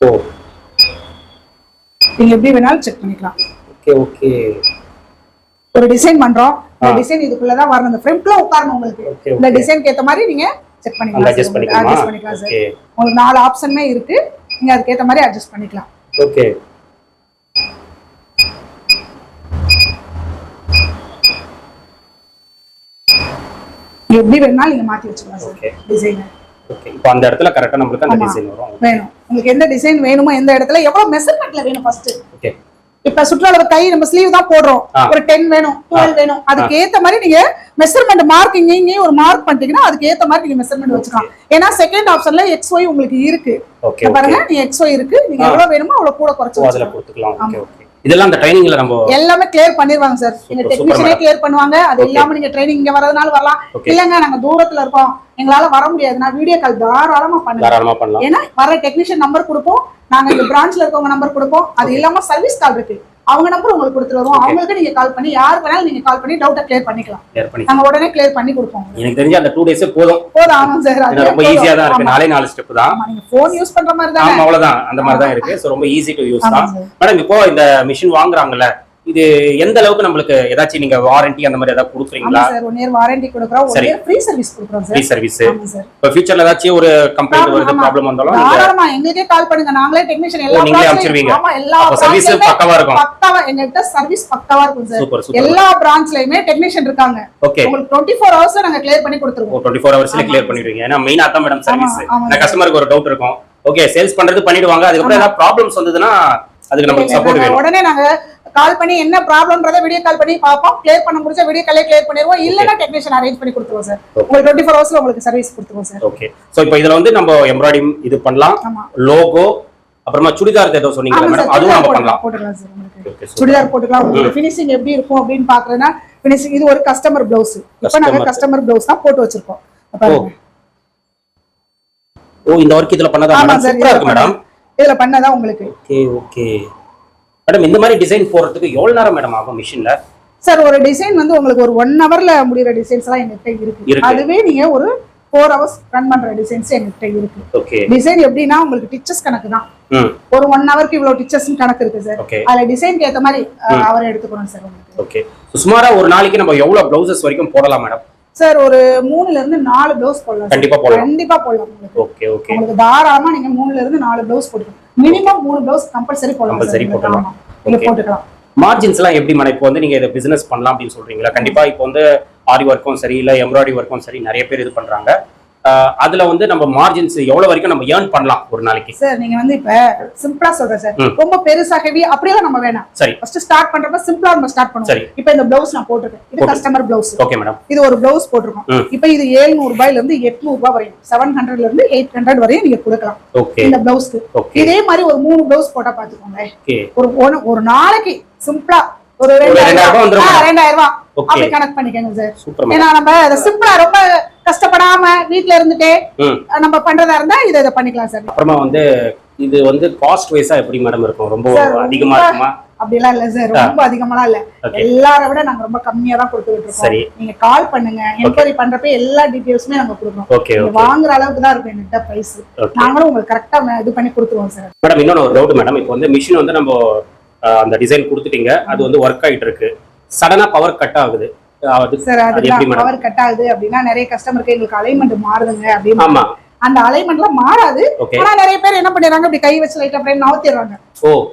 ஓ. நீங்க எப்படி வேணாலும் செக் பண்ணிக்கலாம். ஓகே ஓகே ஒரு டிசைன் பண்றோம். இந்த. டிசைன் இதுக்குள்ளதான் வரணும். இந்த ஃப்ரேம்குள்ள உட்காரணும் உங்களுக்கு. இந்த டிசைனுக்கு ஏத்த மாதிரி நீங்க செக் பண்ணிக்கலாம் அட்ஜஸ்ட் பண்ணிக்கலாமா? சார் உங்களுக்கு நாலு ஆப்ஷனுமே இருக்கு. நீங்க அதுக்கு ஏத்த மாதிரி அட்ஜஸ்ட் பண்ணிக்கலாம். ஓகே எப்படி வேணாலும் நீங்க மாத்தி வச்சுக்கலாம் சார் ஓகே டிசைன் ஓகே இப்போ அந்த இடத்துல கரெக்டா நம்மளுக்கு அந்த ஆமா. டிசைன் வரும். வேணும். உங்களுக்கு எந்த டிசைன் வேணுமோ எந்த இடத்துல எவ்வளவு மெஷர்மெண்ட்ல வேணும் ஃபர்ஸ்ட் ஓகே இப்ப சுற்றளவு கை நம்ம ஸ்லீவ் தான் போடுறோம். ஒரு டென் வேணும் டுவெல் வேணும். அதுக்கு ஏத்த மாதிரி நீங்க மெஷர்மெண்ட் மார்க் இங்க ஒரு மார்க் பண்ணிட்டீங்கன்னா அதுக்கு ஏத்த மாதிரி நீங்க மெஷர்மெண்ட் வச்சுக்கலாம். ஏன்னா செகண்ட் ஆப்ஷன்ல எக்ஸ் ஒய் உங்களுக்கு இருக்கு. பாருங்க நீங்க எக்ஸ் ஒய் இருக்கு. நீங்க. எவ்வளவு வேணுமோ அவ்வளவு கூட குறைச்சு அதுல. கொடுத்துக்கலாம். ஓகே ஓகே இதெல்லாம் அந்த ட்ரைனிங்ல நம்ம எல்லாமே கிளியர் பண்ணிருவாங்க சார் super, டெக்னீஷியனே. கிளியர் பண்ணுவாங்க. அது. இல்லாம நீங்க ட்ரைனிங் இங்க வரதுனால வரலாம். இல்லங்க நாங்க தூரத்துல இருக்கோம். எங்களால வர முடியாது. நான் வீடியோ கால் தாராளமா பண்ணலாம். ஏன்னா வர டெக்னீஷியன் நம்பர் கொடுப்போம். நாங்க இந்த பிரான்ச்ல இருக்கவங்க நம்பர் கொடுப்போம். அது இல்லாம சர்வீஸ் கால் இருக்கு. அவங்க நம்பர் உங்களுக்கு கொடுத்துருவோம். அவங்களுக்கு நீங்க கால் பண்ணி யாருக்கு வேணாலும் நீங்க கால் பண்ணி டவுட்டை கிளியர் பண்ணிக்கலாம். நாங்க உடனே கிளியர் பண்ணி கொடுப்போம். எனக்கு தெரிஞ்சு அந்த டூ டேஸே போதும். போதும். ஆமாம் சார் ரொம்ப ஈஸியா தான் இருக்கு. நாலே நாலு ஸ்டெப் தான். நீங்க போன் யூஸ் பண்ற மாதிரி தானே? அவ்வளவுதான். அந்த மாதிரி தான் இருக்கு. ரொம்ப ஈஸி டு யூஸ் தான். மேடம் இப்போ இந்த மிஷின் வாங்குறாங்கல்ல இது எந்த அளவுக்கு நம்மளுக்கு ஏதாச்சும் நீங்க வாரண்டி அந்த மாதிரி ஏதாவது ஆமா கொடுக்குறீங்களா சார் ஒன் இயர் வாரண்டி கொடுக்குறோம் ஒன். இயர் ஃப்ரீ சர்வீஸ் கொடுக்குறோம் ஃப்ரீ சார் சர்வீஸ் ஆமா சார் இப்போ ஃபியூச்சர்ல ஏதாச்சும் ஒரு கம்ப்ளைண்ட் வருது ஆமா. ப்ராப்ளம் வந்தாலும் நீங்க தாராளமா எங்களுக்கே கால் பண்ணுங்க. நாங்களே டெக்னீஷியன் எல்லா ஓ, நீங்களே. லயும் ஆமா எல்லா சர்வீஸ் பக்கவா இருக்கும். பக்காவா எங்ககிட்ட சர்வீஸ் பக்காவா இருக்கும் சார் சூப்பர் சூப்பர் எல்லா பிரான்ச்லயுமே டெக்னீஷியன் இருக்காங்க. ஓகே உங்களுக்கு டுவெண்ட்டி ஃபோர் ஹவர்ஸ்ல நாங்க கிளியர் பண்ணி கொடுத்துருவோம். டுவெண்ட்டி ஃபோர் ஹவர்ஸ்ல ஆமா. கிளியர் பண்ணிடுவீங்க. ஏன்னா மெயின் அதான் மேடம் சர்வீஸ் ஆமா, ஆமா. இந்த கஸ்டமருக்கு ஒரு டவுட் இருக்கும். ஓகே சேல்ஸ் பண்றது பண்ணிடுவாங்க. அதுக்கப்புறம் ஏதாவது ப்ராப்ளம்ஸ் வந்ததுன்னா அதுக்கு நம்மளுக்கு சப்போர்ட் வேணும். உடனே நாங்க கால் பண்ணி என்ன ப்ராப்ளம்ன்றத வீடியோ கால் பண்ணி பார்ப்போம். கிளியர் பண்ண முடிஞ்சா வீடியோ காலே கிளியர் பண்ணிடுவோம். இல்லைன்னா டெக்னீஷியன் அரேஞ்ச் பண்ணி கொடுத்துருவோம் சார். உங்களுக்கு டுவெண்ட்டி ஃபோர் ஹவர்ஸ்ல உங்களுக்கு சர்வீஸ் கொடுத்துருவோம் சார் ஓகே சோ இப்போ இதுல வந்து நம்ம எம்ப்ராய்டிங் இது பண்ணலாம். லோகோ அப்புறமா சுடிதார் ஏதோ சொன்னீங்க மேடம் அதுவும் நம்ம பண்ணலாம். போட்டுக்கலாம் சார் உங்களுக்கு. சுடிதார் போட்டுக்கலாம். உங்களுக்கு ஃபினிஷிங் எப்படி இருக்கும் அப்படின்னு பாக்குறதுன்னா ஃபினிஷிங் இது ஒரு கஸ்டமர் பிளவுஸ் இப்போ நாங்க. கஸ்டமர் பிளவுஸ் தான் போட்டு வச்சிருக்கோம். பாருங்க. ஓ இந்த ஒர்க் இதுல பண்ணதா மேடம் சூப்பரா இருக்கு மேடம் இதுல பண்ணதான் உங்களுக்கு? Okay okay. மேடம் இந்த மாதிரி டிசைன் போடுறதுக்கு எவ்வளவு நேரம் மேடம் ஆகும் மிஷின்ல சார் ஒரு டிசைன் வந்து உங்களுக்கு ஒரு ஒன் ஹவர்ல முடியிற டிசைன்ஸ் எல்லாம் எங்ககிட்ட இருக்கு. அதுவே நீங்க ஒரு ஃபோர் ஹவர்ஸ் ரன் பண்ற டிசைன்ஸ் எங்ககிட்ட இருக்கு. ஓகே. டிசைன் எப்படின்னா உங்களுக்கு டிச்சஸ் கணக்கு தான். ஒரு ஒன் ஹவருக்கு இவ்வளவு டிச்சஸ் கணக்கு இருக்கு சார் ஓகே. அதுல டிசைனுக்கு ஏத்த மாதிரி அவர் எடுத்துக்கணும் சார் ஓகே. சுமாரா ஒரு நாளைக்கு நம்ம எவ்வளவு பிளவுசஸ் வரைக்கும் போடலாம் மேடம் சார் ஒரு மூணுல இருந்து நாலு பிளவுஸ் போடலாம். கண்டிப்பா போடலாம். கண்டிப்பா போடலாம் ஓகே ஓகே. உங்களுக்கு தாராளமா நீங்க மூணுல இருந்து நாலு பிளவுஸ் போட்டுக்கலாம். மினிமம் மூணு பிளவுஸ் கம்பல்சரி போடலாம் உங்களுக்கு. போட்டுக்கலாம். நீங்க. போட்டுக்கலாம். மார்ஜின்ஸ் எல்லாம் எப்படி மேடம் இப்போ வந்து நீங்க இதை பிசினஸ் பண்ணலாம் அப்படின்னு சொல்றீங்களா? கண்டிப்பா இப்போ வந்து ஆரி ஒர்க்கும் சரி இல்ல எம்ப்ராய்டரி ஒர்க்கும் சரி நிறைய பேர் இது பண்றாங்க. அதுல வந்து நம்ம மார்ஜின்ஸ் எவ்வளவு வரைக்கும் நம்ம ஏர்ன் பண்ணலாம் ஒரு நாளைக்கு? சார் நீங்க வந்து இப்ப சிம்பிளா சொல்றேன் சார். ரொம்ப பெருசா ஹெவி அப்படியெல்லாம் நம்ம வேணாம். சரி. ஃபர்ஸ்ட் ஸ்டார்ட் பண்றப்ப சிம்பிளா நம்ம ஸ்டார்ட் பண்ணுவோம். சரி. இப்ப இந்த பிளவுஸ் நான் போட்டிருக்கேன். இது. கஸ்டமர் பிளவுஸ் ஓகே மேடம் இது ஒரு பிளவுஸ் போட்டிருக்கோம். இப்ப இது 700 ரூபாயில இருந்து 800 ரூபாய் வரையும் செவன் ஹண்ட்ரட்ல இருந்து எயிட் ஹண்ட்ரட் வரையும் நீங்க கொடுக்கலாம். ஓகே இந்த பிளவுஸ்க்கு இதே மாதிரி ஒரு மூணு பிளவுஸ் போட்டா பாத்துக்கோங்க ஒரு ஒரு- நாளைக்கு சிம்பிளா ஒரு ரெண்டாயிரம் ரூபாய். ரெண்டாயிரம் ரூபாய் அப்படி கணக்கு பண்ணிக்கோங்க சார் ஏன்னா நம்ம சிம்பிளா ரொம்ப கஷ்டப்படாம வீட்ல இருந்துட்டே நம்ம பண்றதா இருந்தா இதை இதை பண்ணிக்கலாம் சார். அப்புறமா வந்து இது வந்து காஸ்ட் வைஸா எப்படி மேடம் இருக்கும்? ரொம்ப அதிகமா இருக்குமா? அப்படிலாம் இல்ல சார். ரொம்ப அதிகமெல்லாம் இல்ல. எல்லாரை விட நாங்க ரொம்ப கம்மியா தான் கொடுத்துட்டு சரி. இருக்கோம் நீங்க கால் பண்ணுங்க. என்கொயரி பண்றப்ப எல்லா டீடைல்ஸுமே நாங்க கொடுக்குறோம். வாங்குற அளவுக்கு தான் இருக்கும் என்கிட்ட பிரைஸ் நாங்களும் உங்களுக்கு கரெக்டா இது பண்ணி கொடுத்துருவோம் சார். மேடம் இன்னொன்று ஒரு டவுட் மேடம் இப்போ வந்து மிஷின் வந்து நம்ம அந்த டிசைன் கொடுத்துட்டீங்க. அது வந்து ஒர்க் ஆயிட்டு இருக்கு. சடனா பவர் கட் ஆகுது. சார் பவர் கட் ஆகுது அப்படின்னா நிறைய கஸ்டமருக்கு எங்களுக்கு அலைன்மெண்ட் மாறுதுங்க அப்படின்னு. அந்த அலைன்மெண்ட்லாம் மாறாது. ஆனா நிறைய பேர் என்ன பண்ணிடுறாங்க இப்படி கை வச்சு லைட் அப்படியே நவுத்திடுறாங்க.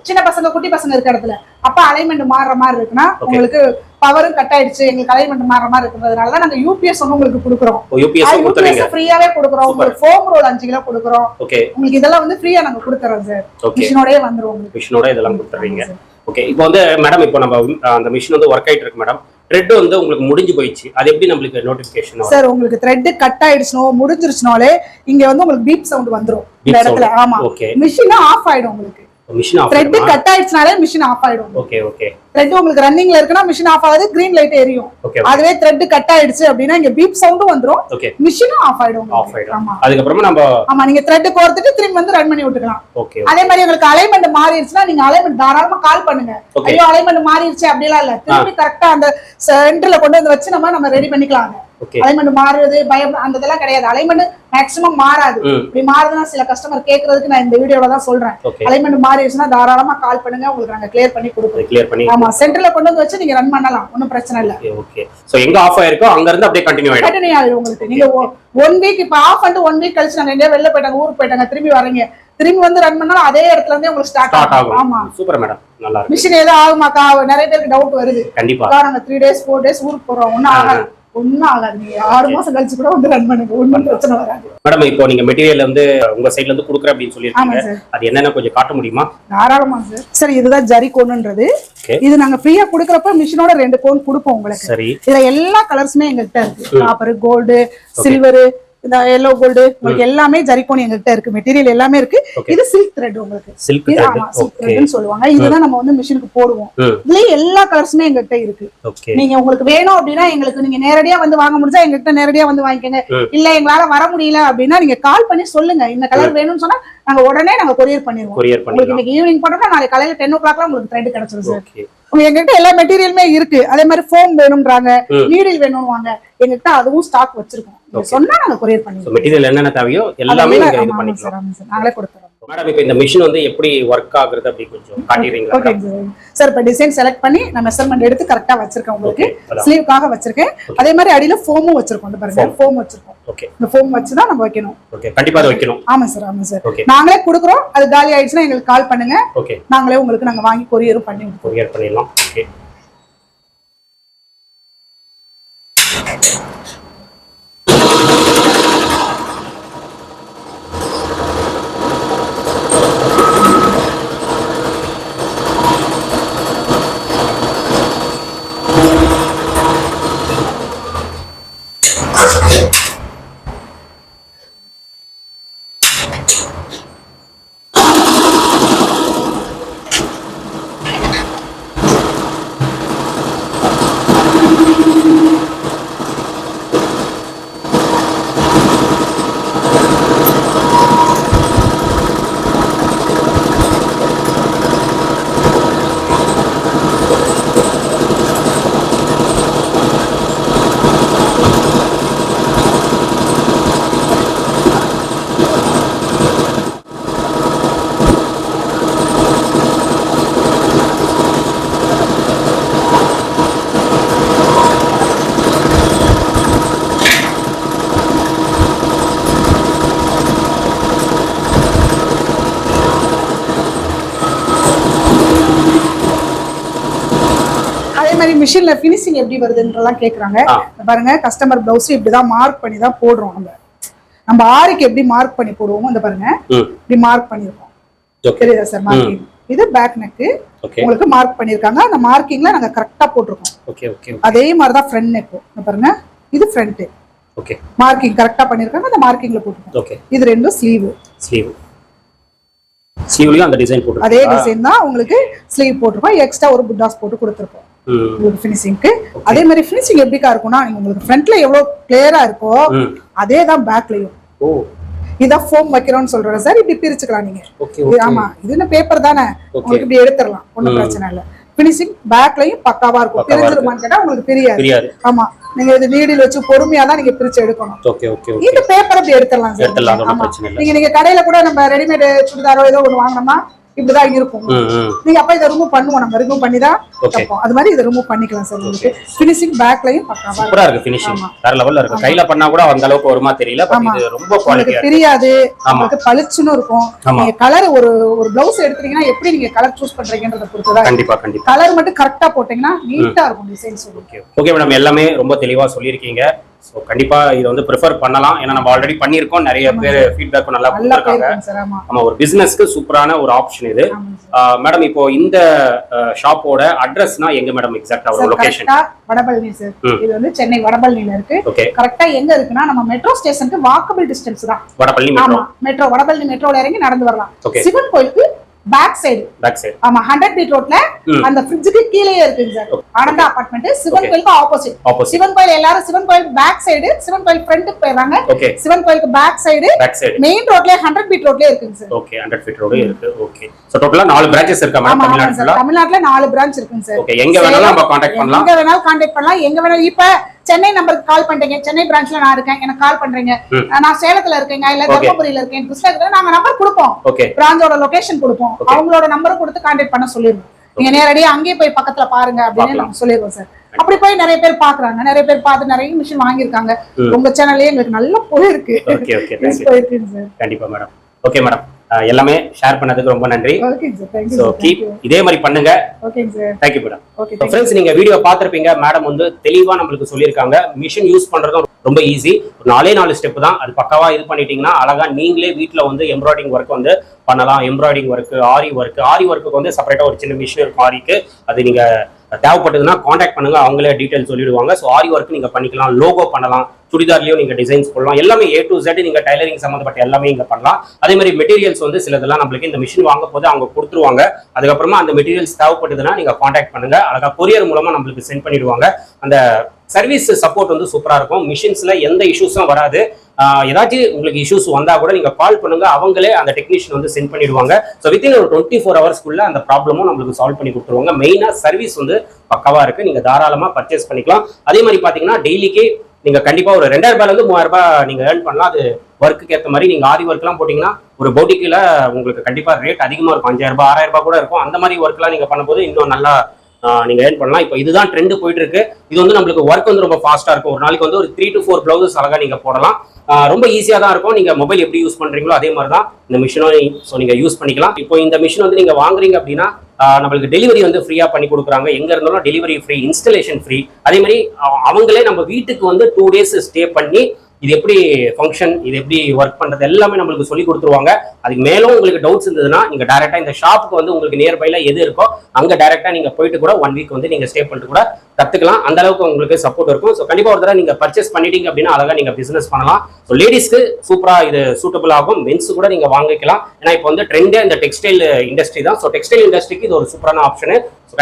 சின்ன பசங்க குட்டி பசங்க இருக்க இடத்துல. அப்ப அலைன்மெண்ட் மாறுற மாதிரி இருக்குன்னா. உங்களுக்கு பவரும் கட் ஆயிடுச்சு எங்களுக்கு அலைன்மெண்ட் மாறுற மாதிரி இருக்கிறதுனால தான் நாங்க யூபிஎஸ் வந்து உங்களுக்கு கொடுக்குறோம். யூபிஎஸ் ஃப்ரீயாவே கொடுக்குறோம். உங்களுக்கு ஃபோம் ரோல் அஞ்சு கிலோ கொடுக்குறோம். உங்களுக்கு இதெல்லாம் வந்து ஃப்ரீயா நாங்க கொடுத்துறோம் சார் மிஷினோடயே வந்துரும் மிஷினோட இதெல்லாம் கொடுத்துறீங்க. ஓகே இப்போ வந்து மேடம் இப்போ நம்ம அந்த மிஷின் வந்து ஒர்க் ஆயிட்டு இருக்கு மேடம் த்ரெட் வந்து உங்களுக்கு முடிஞ்சு போயிடுச்சு. அது எப்படி நம்மளுக்கு நோட்டிபிகேஷன் சார் உங்களுக்கு த்ரெட் கட் ஆயிடுச்சுனோ முடிஞ்சிருச்சுனாலே இங்க வந்து உங்களுக்கு பீப் சவுண்ட் வந்துரும். இந்த இடத்துல. ஆமா. ஓகே மிஷின் ஆஃப் ஆயிடும் உங்களுக்கு. மிஷின் ஆஃப் த்ரெட் கட் ஆயிடுச்சுனாலே மிஷின் ஆஃப் ஆயிடும். ஓகே ஓகே த்ரெட் உங்களுக்கு ரன்னிங்ல இருக்குன்னா மிஷின் ஆஃப் ஆகாது கிரீன் லைட் எரியும். அதுவே த்ரெட் கட் ஆயிடுச்சு அப்படின்னா இங்க பீப் சவுண்டும் வந்துரும். ஓகே மிஷினும் ஆஃப் ஆயிடும். ஆஃப். ஆயிடும். அதுக்கப்புறமா நம்ம ஆமா நீங்க த்ரெட் கோர்த்துட்டு திரும்பி வந்து ரன் பண்ணி விட்டுக்கலாம். ஓகே அதே மாதிரி உங்களுக்கு அலைன்மெண்ட் மாறிடுச்சுன்னா நீங்க அலைன்மெண்ட் தாராளமா கால் பண்ணுங்க. ஐயோ அலைன்மெண்ட் மாறிடுச்சு அப்படிலாம் இல்ல. திரும்பி கரெக்டா அந்த சென்டர்ல கொண்டு வந்து வச்சு நம்ம நம்ம ரெடி பண்ணிக்கலாம் ஓகே அலைன்மெண்ட் மாறுறது பயம் அந்த இதெல்லாம் கிடையாது. அலைன்மெண்ட் மேக்ஸிமம் மாறாது. இப்படி மாறுதுன்னா சில கஸ்டமர் கேக்குறதுக்கு நான் இந்த வீடியோல தான் சொல்றேன். ஓகே அலைன்மெண்ட் மாறிடுச்சுன்னா தாராளமா கால் பண்ணுங்க உங்களுக்கு நாங்க கிளியர் பண்ணி கிளியர் பண்ணி ஆமா சென்டர்ல கொண்டு வந்து வச்சு நீங்க ரன் பண்ணலாம். ஒன்றும் பிரச்சனை இல்ல. ஓகே எங்க ஆஃப் ஆயிருக்கோ அங்க இருந்து அப்படியே கண்டினியூ ஆயிடும். கண்டினியூ ஆயிடும் உங்களுக்கு. நீங்க ஒன் வீக் இப்ப ஆஃப் பண்ணிட்டு ஒன் வீக் கழிச்சு நாங்க எங்கேயா வெளில போயிட்டாங்க ஊருக்கு போயிட்டாங்க திரும்பி வரீங்க திரும்பி வந்து ரன் பண்ணாலும் அதே இடத்துல இருந்தே உங்களுக்கு ஸ்டார்ட் ஆகும். ஆமா. சூப்பர் மேடம் நல்லா இருக்கு. மிஷின் ஏதோ ஆகுமாக்கா? நிறைய பேருக்கு டவுட் வருது. கண்டிப்பா. நாங்க த்ரீ டேஸ் ஃபோர் டேஸ் ஊருக்கு போறோம். ஒன்னும் ஆகாது. ஒன்னும் ஆகாது. ஆறு மாசம் கழிச்சு கூட வந்து ரன் பண்ணுங்க ஒன்னும் பிரச்சனை வராது. மேடம் இப்போ நீங்க மெட்டீரியல் வந்து உங்க சைடுல இருந்து கொடுக்குறேன் அப்படின்னு சொல்லியிருக்கீங்க. அது என்னென்ன கொஞ்சம் காட்ட முடியுமா? தாராளமா சார் சார் இதுதான் ஜரி Okay. இது நாங்க ஃப்ரீயா குடுக்கறப்ப மிஷினோட ரெண்டு கோன் கொடுப்போம் உங்களுக்கு. சரி. இதுல எல்லா கலர்ஸுமே எங்ககிட்ட இருக்கு. காப்பர் கோல்டு சில்வர் இந்த எல்லோ கோல்டு உங்களுக்கு எல்லாமே ஜரிகோன் எங்ககிட்ட இருக்கு. மெட்டீரியல் எல்லாமே இருக்கு. இது சில்க் த்ரெட் உங்களுக்கு. சில்க் த்ரெட்னு சொல்லுவாங்க. இதுதான் நம்ம வந்து மிஷினுக்கு போடுவோம். ம். இதுலயே எல்லா கலர்ஸுமே எங்ககிட்ட இருக்கு. நீங்க உங்களுக்கு வேணும் அப்படின்னா எங்களுக்கு நீங்க நேரடியா வந்து வாங்க முடிஞ்சா எங்ககிட்ட நேரடியா வந்து வாங்கிக்கோங்க. இல்ல எங்களால வர முடியல அப்படின்னா நீங்க கால் பண்ணி சொல்லுங்க. இந்த கலர் வேணும்னு சொன்னா நாங்க உடனே நாங்க கொரியர் பண்ணிடுவோம். உங்களுக்கு இன்னைக்கு ஈவினிங் போட்டோம்னா நாளைக்கு காலையில டென் ஓ கிளாக்லாம் உங்களுக்கு த்ரெட் கிடைச்சிரும் சார் எங்ககிட்ட எல்லா மெட்டீரியலுமே இருக்கு. அதே மாதிரி ஃபோம் வேணும்ன்றாங்க. நீடில் வேணும்வாங்க எங்ககிட்ட அதுவும் ஸ்டாக் வச்சிருக்கோம். சொன்னா நாங்க கொரியர் பண்ணிடுவோம் மெட்டீரியல் என்னென்ன தேவையோ எல்லாமே நீங்க இது பண்ணிக்கலாம். நாங்களே கொடுத்துறோம். மேடம் இப்போ இந்த மிஷின் வந்து எப்படி ஒர்க் ஆகுறது அப்படி கொஞ்சம் காட்டிடுறீங்களா ஓகே சார் சார் இப்போ டிசைன் செலக்ட் பண்ணி நான் மெஷர்மெண்ட் எடுத்து கரெக்டா வச்சிருக்கேன் உங்களுக்கு. ஸ்லீவ்க்காக வச்சிருக்கேன். அதே மாதிரி அடியில ஃபோமும் வச்சிருக்கோம். பாருங்க ஃபோம் வச்சிருக்கோம். ஓகே இந்த ஃபோம் வச்சு தான் நம்ம வைக்கணும். ஓகே அதை வைக்கணும். ஆமா சார் ஆமா சார். நாங்களே கொடுக்குறோம். அது காலி ஆயிடுச்சுன்னா எங்களுக்கு கால் பண்ணுங்க. ஓகே நாங்களே உங்களுக்கு நாங்க வாங்கி கொரியரும் பண்ணி கொரியர் பண்ணிடலாம். ஓகே அதே மாதிரி மிஷின்ல ஃபினிஷிங் எப்படி வருதுன்றலாம் கேக்குறாங்க. பாருங்க கஸ்டமர் பிளவுஸ் இப்படிதான் மார்க் பண்ணி தான் போடுறோம் நம்ம. நம்ம ஆரிக்கு எப்படி மார்க் பண்ணி போடுவோமோ இந்த பாருங்க. இப்படி மார்க் பண்ணிருக்கோம். தெரியுதா சார் மார்க்கிங் இது பேக் நெக்கு உங்களுக்கு மார்க் பண்ணிருக்காங்க. அந்த மார்க்கிங்ல நாங்க கரெக்டா போட்டிருக்கோம். அதே மாதிரி தான் ஃப்ரண்ட் இந்த பாருங்க இது ஃப்ரண்ட் ஓகே மார்க்கிங் கரெக்டா பண்ணிருக்காங்க அந்த மார்க்கிங்ல போட்டிருக்கோம். ஓகே இது ரெண்டும் ஸ்லீவ் ஸ்லீவ் ஸ்லீவ்லயும் அந்த டிசைன் போட்டு அதே டிசைன் தான் உங்களுக்கு ஸ்லீவ் போட்டிருக்கோம். எக்ஸ்ட்ரா ஒரு புட்டாஸ் போட்டு கொடுத்துருக்கோம். உங்களுக்கு ஃபினிஷிங்க்கு அதே மாதிரி ஃபினிஷிங் எப்படிக்கா இருக்கும்னா உங்களுக்கு ஃப்ரண்ட்ல எவ்வளவு கிளியரா இருக்கோ அதே தான் பேக்லயும் இதான் ஃபோம் வைக்கிறோம்னு சொல்றேன் சார். இப்படி பிரிச்சுக்கலாம் நீங்க. ஆமா இது என்ன பேப்பர் தானே? உங்களுக்கு இப்படி எடுத்துடலாம். ஒண்ணும் ம். பிரச்சனை இல்ல. பினிஷிங் பேக்லயும் பக்காவா இருக்கும். பிரிஞ்சிருமான்னு கேட்டா உங்களுக்கு தெரியாது ஆமா நீங்க இது நீடில் வச்சு பொறுமையா தான் நீங்க பிரிச்சு எடுக்கணும். ஓகே ஓகே ஓகே இந்த பேப்பர் அப்படி எடுத்துடலாம் சார். ஒன்றும் ஆமா. நீங்க நீங்க கடையில கூட நம்ம ரெடிமேட் சுடிதாரோ ஏதோ ஒண்ணு வாங்கினோம்னா இப்படிதான் இருக்கும். நீங்க அப்ப இதை ரிமூவ் பண்ணுவோம். நம்ம ரிமூவ் பண்ணி தான் தப்போம் அது மாதிரி இதை ரிமூவ் பண்ணிக்கலாம் சார். உங்களுக்கு ஃபினிஷிங் பேக்லயும் பக்காவா. சூப்பரா இருக்கு ஃபினிஷிங் ஆமா. வேற லெவல்ல இருக்கு. கையில பண்ணா கூட அந்த அளவுக்கு வருமா தெரியல பட் ஆமா. இது ரொம்ப குவாலிட்டியா தெரியாது. உங்களுக்கு பளிச்சுன்னு இருக்கும். நீங்க கலர் ஒரு ஒரு பிளவுஸ் எடுத்தீங்கன்னா எப்படி நீங்க கலர் சூஸ் பண்றீங்கன்றத பொறுத்துதான் கண்டிப்பா கண்டிப்பா. கலர் மட்டும் கரெக்டா போட்டீங்கன்னா நீட்டா இருக்கும் டிசைன்ஸ் ஓகே ஓகே மேடம் எல்லாமே ரொம்ப தெளிவா சொல்லியிருக்கீங்க. ஸோ கண்டிப்பா இதை வந்து ப்ரிஃபர் பண்ணலாம். ஏன்னா நம்ம ஆல்ரெடி பண்ணியிருக்கோம். நிறைய பேர் ஃபீட்பேக்கும் நல்லா கொடுத்துருக்காங்க. போயிருக்கேன் சார் ஆமா. ஆமா ஒரு பிசினஸ்க்கு சூப்பரான ஒரு ஆப்ஷன் இது. மேடம் இப்போ இந்த ஷாப்போட அட்ரஸ்னா எங்க மேடம் எக்ஸாக்டா ஒரு லொகேஷன் வடபழனி சார். இது வந்து சென்னை வடபழனில இருக்கு. கரெக்டா எங்க இருக்குன்னா நம்ம மெட்ரோ ஸ்டேஷனுக்கு வாக்கபிள் டிஸ்டன்ஸ் தான். வடபள்ளி மெட்ரோ மெட்ரோ வடபழனி மெட்ரோல இறங்கி நடந்து வரலாம். சிவன் கோயிலுக்கு பேக் சைடு பேக் சைடு ஆமா ஹண்ட்ரட் பீட் ரோட்ல. அந்த ஃப்ரிட்ஜுக்கு கீழே இருக்குங்க சார். ஆனந்தா அபார்ட்மெண்ட் சிவன். கோயிலுக்கு ஆப்போசிட் சிவன் கோயில் எல்லாரும் சிவன் கோயில் பேக் சைடு சிவன் கோயில் ஃப்ரண்ட்டுக்கு போயிடுறாங்க. சிவன் கோயிலுக்கு பேக் சைடு மெயின் ரோட்லயே ஹண்ட்ரட் பீட் ரோட்லயே இருக்குங்க sir. Okay hundred feet road இருக்கு. ஓகே ஸோ டோட்டலா நாலு பிரான்ச்சஸ் இருக்கா மேடம் ஆமா ஆமாங்க தமிழ்நாடு சார். தமிழ்நாட்டுல நாலு பிரான்ச் இருக்குங்க சார். எங்க வேணாலும் நம்ம காண்டாக்ட் பண்ணலாம். எங்க வேணாலும் கான்டாக்ட் பண்ணலாம். எங்க வேணாலும் இப்ப சென்னை நம்பருக்கு கால் பண்றீங்க. சென்னை பிரான்ச்ல நான் இருக்கேன். எனக்கு கால் பண்றீங்க. நான் சேலத்துல இருக்கேங்க. இல்ல. தர்மபுரியில இருக்கேன். கிருஷ்ணகிரியில நாங்க நம்பர் கொடுப்போம். ஓகே பிரான்ச்சோட லொகேஷன் கொடுப்போம். அவங்களோட நம்பரும் கொடுத்து கான்டாக்ட் பண்ண சொல்லிடுவோம். நீங்க நேரடியா அங்கேயே போய் பக்கத்துல பாருங்க அப்படின்னு. நாங்க சொல்லிடுவோம் சார் அப்படி போய் நிறைய பேர் பாக்குறாங்க நிறைய பேர் பார்த்து நிறைய மிஷின் வாங்கியிருக்காங்க. உங்க சேனல்லே எங்களுக்கு நல்ல போயிருக்கு. சார் கண்டிப்பா மேடம் ஓகே மேடம் எல்லாமே ஷேர் பண்ணதுக்கு ரொம்ப நன்றி. ஸோ கீப் இதே மாதிரி பண்ணுங்க. தேங்க்யூ மேடம் ஃப்ரெண்ட்ஸ் நீங்க வீடியோ பார்த்திருப்பீங்க. மேடம் வந்து தெளிவா நம்மளுக்கு சொல்லியிருக்காங்க. மிஷின் யூஸ் பண்றதும் ரொம்ப ஈஸி நாலே நாலு ஸ்டெப் தான். அது பக்காவா இது பண்ணிட்டீங்கன்னா அழகா நீங்களே வீட்ல வந்து எம்ப்ராய்டிங் ஒர்க் வந்து பண்ணலாம். Embroidering work aari work aari ஒர்க்குக்கு வந்து செப்பரேட்டா ஒரு சின்ன மிஷின் இருக்கும் ஆரிக்கு. அது நீங்க தேவைப்பட்டதுன்னா காண்டாக்ட் பண்ணுங்க அவங்களே டீட்டெயில் சொல்லிடுவாங்க. ஸோ ஆரி ஒர்க் நீங்க பண்ணிக்கலாம் லோகோ பண்ணலாம் சுடிதார்லயும் நீங்க டிசைன்ஸ் போடலாம் எல்லாமே ஏ டு ஜெட் நீங்க டைலரிங் சம்மந்தப்பட்ட எல்லாமே இங்க பண்ணலாம். அதே மாதிரி மெட்டீரியல்ஸ் வந்து சிலதெல்லாம் நம்மளுக்கு இந்த மிஷின் வாங்க போது அவங்க கொடுத்துருவாங்க. அதுக்கப்புறமா அந்த மெட்டீரியல்ஸ் தேவைப்பட்டதுன்னா நீங்க காண்டாக்ட் பண்ணுங்க. அழகா கொரியர் மூலமா நம்மளுக்கு சென்ட் பண்ணிடுவாங்க. அந்த சர்வீஸ் சப்போர்ட் வந்து சூப்பராக இருக்கும். மிஷின்ஸில் எந்த இஷ்யூஸும் வராது. ஏதாச்சும் உங்களுக்கு இஷ்யூஸ் வந்தால் கூட நீங்கள் கால் பண்ணுங்க. அவங்களே அந்த டெக்னீஷியன் வந்து சென்ட் பண்ணிடுவாங்க. ஸோ வித்தின் ஒரு டுவெண்ட்டி ஃபோர் ஹவர்ஸ்க்குள்ளே அந்த ப்ராப்ளமும் நம்மளுக்கு சால்வ் பண்ணி கொடுத்துருவாங்க. மெயினாக சர்வீஸ் வந்து பக்கவாக இருக்குது நீங்கள் தாராளமாக பர்ச்சேஸ் பண்ணிக்கலாம். அதே மாதிரி பார்த்தீங்கன்னா டெய்லிக்கு நீங்கள் கண்டிப்பாக ஒரு ரெண்டாயிரம் மூவாயிரரூபா நீங்கள் ஏர்ன் பண்ணலாம். அது ஒர்க்குக்கு ஏற்ற மாதிரி. நீங்கள் ஆரி ஒர்க்லாம் போட்டிங்கன்னா ஒரு போட்டிக்கில உங்களுக்கு கண்டிப்பாக ரேட் அதிகமாக இருக்கும். அஞ்சாயிரரூபா ஆறாயிரரூபா கூட இருக்கும். அந்த மாதிரி ஒர்க்லாம் நீங்கள் பண்ணும்போது இன்னும் நல்லா நீங்க ஏர்ன் பண்ணலாம். இப்போ இதுதான் ட்ரெண்ட் போயிட்டு இருக்கு இது வந்து நம்மளுக்கு ஒர்க் வந்து ரொம்ப ஃபாஸ்டா இருக்கும். ஒரு நாளைக்கு வந்து ஒரு த்ரீ டு ஃபோர் பிளவுசஸ் அழகா நீங்க போடலாம். ரொம்ப ஈஸியா தான் இருக்கும். நீங்க மொபைல் எப்படி யூஸ் பண்றீங்களோ அதே மாதிரி தான் இந்த மிஷினும் ஸோ நீங்க யூஸ் பண்ணிக்கலாம். இப்போ இந்த மிஷின் வந்து நீங்க வாங்குறீங்க அப்படின்னா நம்மளுக்கு டெலிவரி வந்து ஃப்ரீயா பண்ணி கொடுக்குறாங்க. எங்க இருந்தாலும் டெலிவரி ஃப்ரீ இன்ஸ்டலேஷன் ஃப்ரீ அதே மாதிரி அவங்களே நம்ம வீட்டுக்கு வந்து டூ டேஸ் ஸ்டே பண்ணி இது எப்படி ஃபங்க்ஷன் இது எப்படி ஒர்க் பண்ணுறது எல்லாமே நம்மளுக்கு சொல்லி கொடுத்துருவாங்க. அதுக்கு மேலும் உங்களுக்கு டவுட்ஸ் இருந்ததுன்னா நீங்கள் டேரெக்டாக இந்த ஷாப்புக்கு வந்து உங்களுக்கு நியர்பையில் எது இருக்கோ அங்கே டேரெக்டாக நீங்கள் போயிட்டு கூட ஒன் வீக் வந்து நீங்கள் ஸ்டே பண்ணிட்டு கூட கற்றுக்கலாம் அந்த அளவுக்கு உங்களுக்கு சப்போர்ட் இருக்கும். ஸோ கண்டிப்பாக ஒரு தடவை நீங்கள் பர்ச்சேஸ் பண்ணிட்டீங்க அப்படின்னா அழகாக நீங்கள் பிஸ்னஸ் பண்ணலாம். ஸோ லேடிஸ்க்கு சூப்பராக இது சூட்டபிள் ஆகும். மென்ஸ் கூட நீங்கள் வாங்கிக்கலாம். ஏன்னா இப்போ வந்து ட்ரெண்டே இந்த டெக்ஸ்டைல் இண்டஸ்ட்ரி தான். ஸோ டெக்ஸ்டைல் இண்டஸ்ட்ரிக்கு இது ஒரு சூப்பரான ஆப்ஷனு ஸோ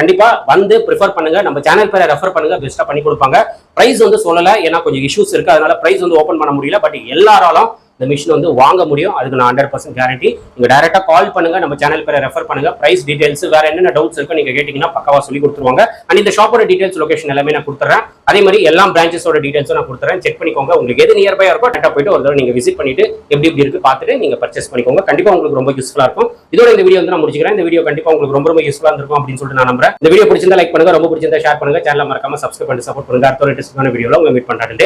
வந்து ப்ரிஃபர் பண்ணுங்க. நம்ம சேனல் பேரை ரெஃபர் பண்ணுங்க. பெஸ்ட்டாக பண்ணி கொடுப்பாங்க. ப்ரைஸ் வந்து சொல்லலை. ஏன்னா கொஞ்சம் இஷ்யூஸ் இருக்குது அதனால ப்ரைஸ் வந்து ஓப்பன் பண்ண முடியல பட் எல்லாராலும் இந்த மிஷின் வந்து வாங்க முடியும். அதுக்கு நான் ஹண்ட்ரட் பர்சன்ட் கேரண்டி நீங்கள் டேரெக்டாக கால் பண்ணுங்க நம்ம சேனல் பேரை ரெஃபர் பண்ணுங்க. பிரைஸ் டீடைல்ஸ் வேற என்னென்ன டவுட்ஸ் இருக்கோ நீங்க கேட்டிங்கன்னா பக்காவா சொல்லி கொடுத்துருவாங்க. அண்ட் இந்த ஷாப்போட டீடைல்ஸ் லொகேஷன் எல்லாமே நான் கொடுத்துறேன். அதே மாதிரி எல்லா பிரான்ச்சஸோட டீடைல்ஸும் நான் கொடுத்துறேன். செக் பண்ணிக்கோங்க. உங்களுக்கு எது நியர்பை இருக்கோ டேட்டா போயிட்டு ஒரு தடவை நீங்கள் விசிட் பண்ணிட்டு எப்படி எப்படி இருக்கு பார்த்துட்டு நீங்க பர்ச்சேஸ் பண்ணிக்கோங்க. கண்டிப்பாக உங்களுக்கு ரொம்ப யூஸ்ஃபுல்லாக இருக்கும். இதோட இந்த வீடியோ வந்து நான் முடிச்சுக்கிறேன். இந்த வீடியோ கண்டிப்பாக உங்களுக்கு ரொம்ப ரொம்ப யூஸ்ஃபுல்லாக இருக்கும் அப்படின்னு சொல்லிட்டு நான் நம்புறேன். இந்த வீடியோ பிடிச்சிருந்தா லைக் பண்ணுங்க. ரொம்ப பிடிச்சிருந்தா ஷேர் பண்ணுங்க. சேனல் மறக்காம சப்ஸ்கிரைப் பண்ணி சப்போர்ட் பண்ணுங்க. அடுத்த ஒரு இன்ட்ரெஸ்டான வீடியோவில் உங்க மீட் பண்ணுறேன்